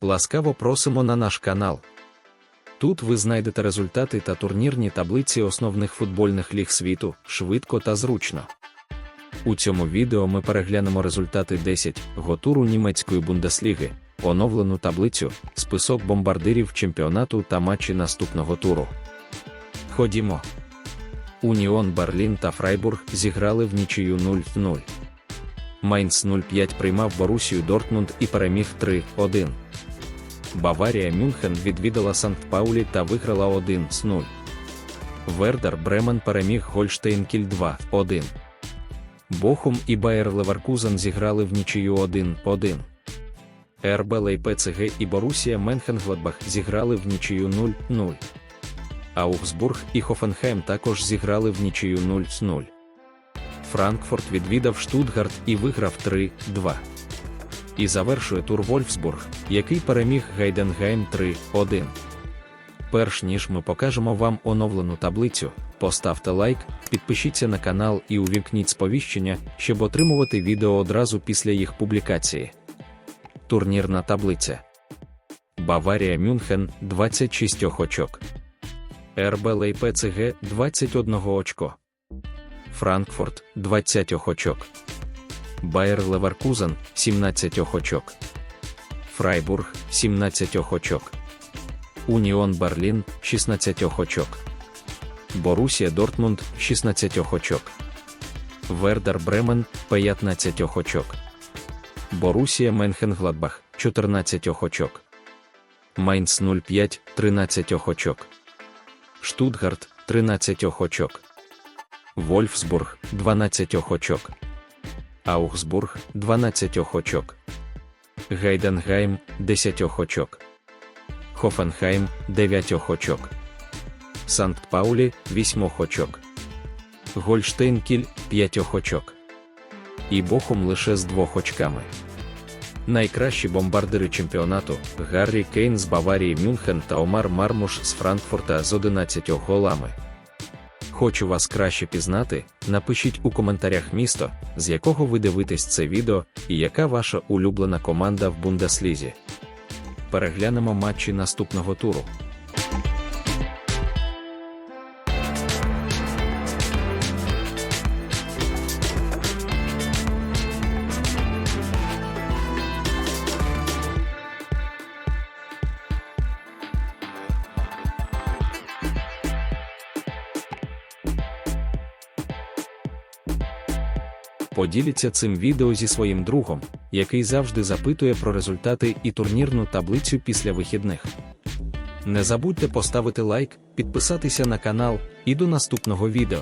Ласкаво просимо на наш канал. Тут ви знайдете результати та турнірні таблиці основних футбольних ліг світу швидко та зручно. У цьому відео ми переглянемо результати 10 го туру німецької бундесліги, оновлену таблицю, список бомбардирів чемпіонату та матчі наступного туру. Ходімо. Уніон Берлін та Фрайбург зіграли в нічию 0-0. Майнц 05 приймав Борусію Дортмунд і переміг 3-1. Баварія Мюнхен відвідала Санкт-Паулі та виграла 1-0. Вердер Бремен переміг Гольштейн Кіль 2-1. Бохум і Байер Леверкузен зіграли в нічию 1-1. РБ Лейпциг і Борусія Менхенгладбах зіграли в нічию 0-0. Аугсбург і Хофенхайм також зіграли в нічию 0-0. Франкфурт відвідав Штутгарт і виграв 3-2. І завершує тур Вольфсбург, який переміг Гайденгайм 3-1. Перш ніж ми покажемо вам оновлену таблицю, поставте лайк, підпишіться на канал і увімкніть сповіщення, щоб отримувати відео одразу після їх публікації. Турнірна таблиця Баварія Мюнхен 26 очок. РБ Лейпциг 21 очко. Франкфурт 20 очок. Байер Леверкузен 17 очок. Фрайбург 17 очок. Уніон Берлін 16 очок. Борусія Дортмунд 16 очок. Вердер Бремен 15 очок. Борусія Менхенгладбах 14 очок. Майнц 05 13 очок. Штутгарт 13 очок. Вольфсбург 12 очок. Аугсбург 12 очок. Гайденгайм 10 очок. Хофенхайм 9 очок. Санкт-Паулі 8 очок. Гольштейн-Кіль 5 очок. І Бохум лише з 2 очками. Найкращі бомбардири чемпіонату Гаррі Кейн з Баварії Мюнхен та Омар Мармуш з Франкфурта з 11 голами. Хочу вас краще пізнати. Напишіть у коментарях місто, з якого ви дивитесь це відео, і яка ваша улюблена команда в Бундеслізі. Переглянемо матчі наступного туру. Поділіться цим відео зі своїм другом, який завжди запитує про результати і турнірну таблицю після вихідних. Не забудьте поставити лайк, підписатися на канал і до наступного відео.